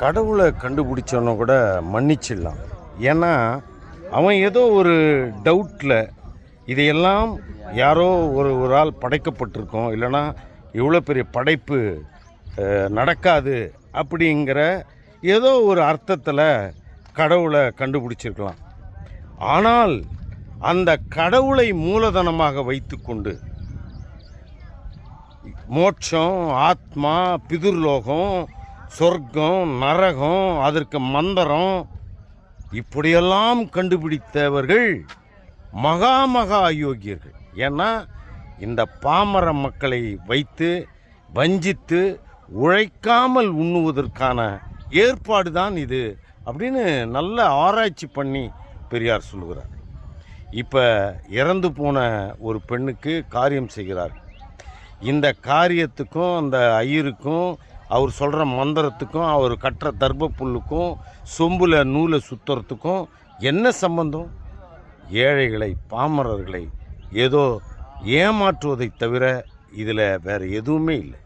கடவுளை கண்டுபிடிச்சவன கூட மன்னிச்சிடலாம். ஏன்னா அவன் ஏதோ ஒரு டவுட்டில் இதையெல்லாம் யாரோ ஒரு ஒரு ஆள் படைக்கப்பட்டிருக்கோம். இல்லைன்னா இவ்வளோ பெரிய படைப்பு நடக்காது அப்படிங்கிற ஏதோ ஒரு அர்த்தத்தில் கடவுளை கண்டுபிடிச்சிருக்கலாம். ஆனால் அந்த கடவுளை மூலதனமாக வைத்துக்கொண்டு மோட்சம் ஆத்மா பிதுர்லோகம் சொர்க்கம் நரகம் அதற்கு மந்திரம் இப்படியெல்லாம் கண்டுபிடித்தவர்கள் மகா மகா அயோக்கியர்கள் ஏன்னா இந்த பாமர மக்களை வைத்து வஞ்சித்து உழைக்காமல் உண்ணுவதற்கான ஏற்பாடு தான் இது அப்படின்னு நல்ல ஆராய்ச்சி பண்ணி பெரியார் சொல்லுகிறார். இப்போ இறந்து போன ஒரு பெண்ணுக்கு காரியம் செய்கிறார். இந்த காரியத்துக்கும் அந்த ஐயருக்கும் அவர் சொல்கிற மந்திரத்துக்கும் அவர் கட்டுற தர்ப புல்லுக்கும் சொம்பில் நூலை சுத்துறதுக்கும் என்ன சம்பந்தம்? ஏழைகளை பாமரர்களை ஏதோ ஏமாற்றுவதை தவிர இதில் வேறு எதுவுமே இல்லை.